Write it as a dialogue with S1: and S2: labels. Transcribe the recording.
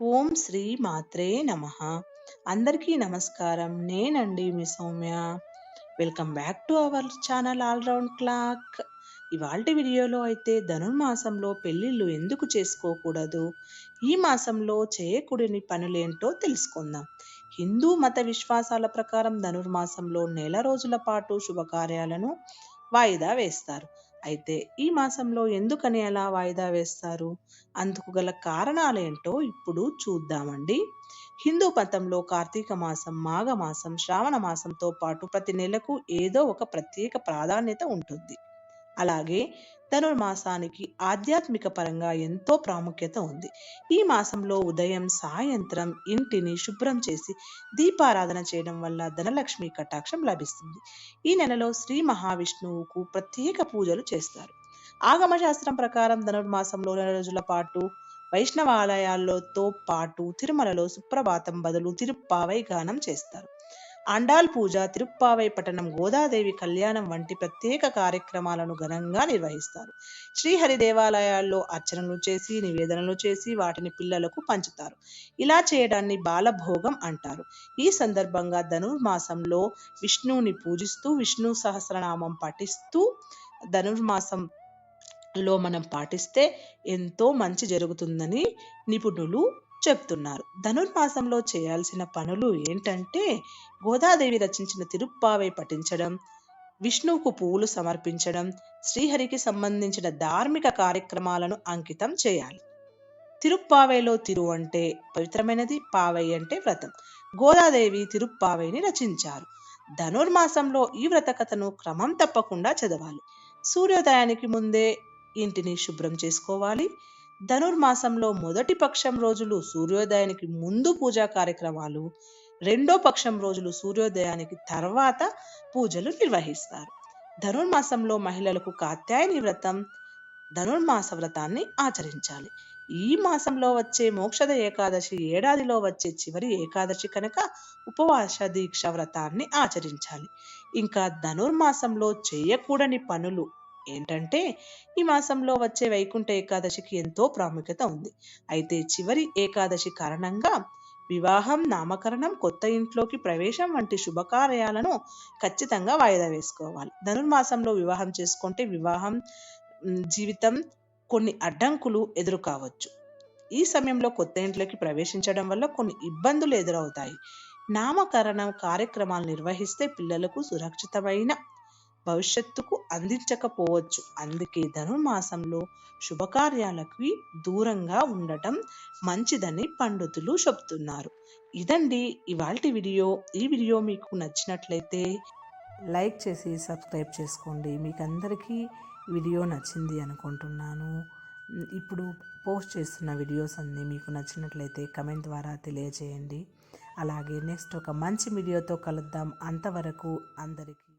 S1: ఓం శ్రీ మాత్రే నమ. అందరికీ నమస్కారం. నేనండి మీ Soumya. Welcome back to our channel all round clock. ఇవాళ వీడియోలో అయితే ధనుర్మాసంలో పెళ్ళిళ్ళు ఎందుకు చేసుకోకూడదు? ఈ మాసంలో చేయకూడని పనులేంటో తెలుసుకుందాం. హిందూ మత విశ్వాసాల ప్రకారం ధనుర్మాసంలో నెల రోజుల పాటు శుభకార్యాలను వాయిదా వేస్తారు. అయితే ఈ మాసంలో ఎందుకని అలా వాయిదా వేస్తారు? అందుకు గల కారణాలేంటో ఇప్పుడు చూద్దామండి. హిందూ పంతంలో కార్తీక మాసం మాఘ మాసం శ్రావణ మాసంతో పాటు ప్రతి నెలకు ఏదో ఒక ప్రత్యేక ప్రాధాన్యత ఉంటుంది. అలాగే ధనుర్మాసానికి ఆధ్యాత్మిక పరంగా ఎంతో ప్రాముఖ్యత ఉంది. ఈ మాసంలో ఉదయం సాయంత్రం ఇంటిని శుభ్రం చేసి దీపారాధన చేయడం వల్ల ధనలక్ష్మి కటాక్షం లభిస్తుంది. ఈ నెలలో శ్రీ మహావిష్ణువుకు ప్రత్యేక పూజలు చేస్తారు. ఆగమశాస్త్రం ప్రకారం ధనుర్మాసంలో నెల రోజుల పాటు వైష్ణవాలయాల్లో పాటు తిరుమలలో సుప్రభాతం బదులు తిరుప్పావై గానం చేస్తారు. అండాల్ పూజ తిరుప్పావై పట్టణం గోదాదేవి కళ్యాణం వంటి ప్రత్యేక కార్యక్రమాలను ఘనంగా నిర్వహిస్తారు. శ్రీహరి దేవాలయాల్లో అర్చనలు చేసి నివేదనలు చేసి వాటిని పిల్లలకు పంచుతారు. ఇలా చేయడాన్ని బాలభోగం అంటారు. ఈ సందర్భంగా ధనుర్మాసంలో విష్ణువుని పూజిస్తూ విష్ణు సహస్రనామం పఠిస్తూ ధనుర్మాసం లో మనం పాటిస్తే ఎంతో మంచి జరుగుతుందని నిపుణులు చెప్తున్నారు. ధనుర్మాసంలో చేయాల్సిన పనులు ఏంటంటే గోదాదేవి రచించిన తిరుప్పావై పఠించడం విష్ణువుకు పువ్వులు సమర్పించడం శ్రీహరికి సంబంధించిన ధార్మిక కార్యక్రమాలను అంకితం చేయాలి. తిరుప్పావైలో తిరు అంటే పవిత్రమైనది పావై అంటే వ్రతం. గోదాదేవి తిరుప్పావైని రచించారు. ధనుర్మాసంలో ఈ వ్రత కథను క్రమం తప్పకుండా చదవాలి. సూర్యోదయానికి ముందే ఇంటిని శుభ్రం చేసుకోవాలి. ధనుర్మాసంలో మొదటి పక్షం రోజులు సూర్యోదయానికి ముందు పూజా కార్యక్రమాలు రెండో పక్షం రోజులు సూర్యోదయానికి తర్వాత పూజలు నిర్వహిస్తారు. ధనుర్మాసంలో మహిళలకు కాత్యాయని వ్రతం ధనుర్మాస వ్రతాన్ని ఆచరించాలి. ఈ మాసంలో వచ్చే మోక్షద ఏకాదశి ఏడాదిలో వచ్చే చివరి ఏకాదశి కనుక ఉపవాస దీక్ష వ్రతాన్ని ఆచరించాలి. ఇంకా ధనుర్మాసంలో చేయకూడని పనులు ఏంటంటే ఈ మాసంలో వచ్చే వైకుంఠ ఏకాదశికి ఎంతో ప్రాముఖ్యత ఉంది. అయితే చివరి ఏకాదశి కారణంగా వివాహం నామకరణం కొత్త ఇంట్లోకి ప్రవేశం వంటి శుభకార్యాలను ఖచ్చితంగా వాయిదా వేసుకోవాలి. ధనుర్మాసంలో వివాహం చేసుకుంటే వివాహం జీవితం కొన్ని అడ్డంకులు ఎదురు కావచ్చు ఈ సమయంలో కొత్త ఇంట్లోకి ప్రవేశించడం వల్ల కొన్ని ఇబ్బందులు ఎదురవుతాయి. నామకరణం కార్యక్రమాలు నిర్వహిస్తే పిల్లలకు సురక్షితమైన భవిష్యత్తుకు అందించకపోవచ్చు. అందుకే ధనుర్మాసంలో శుభకార్యాలకి దూరంగా ఉండటం మంచిదని పండితులు చెప్తున్నారు ఇదండి ఇవాళ వీడియో. ఈ వీడియో మీకు నచ్చినట్లయితే లైక్ చేసి సబ్స్క్రైబ్ చేసుకోండి. మీకు అందరికీ వీడియో నచ్చింది అనుకుంటున్నాను. ఇప్పుడు పోస్ట్ చేస్తున్న వీడియోస్ అన్నీ మీకు నచ్చినట్లయితే కమెంట్ ద్వారా తెలియజేయండి. అలాగే నెక్స్ట్ ఒక మంచి వీడియోతో కలుద్దాం. అంతవరకు అందరికీ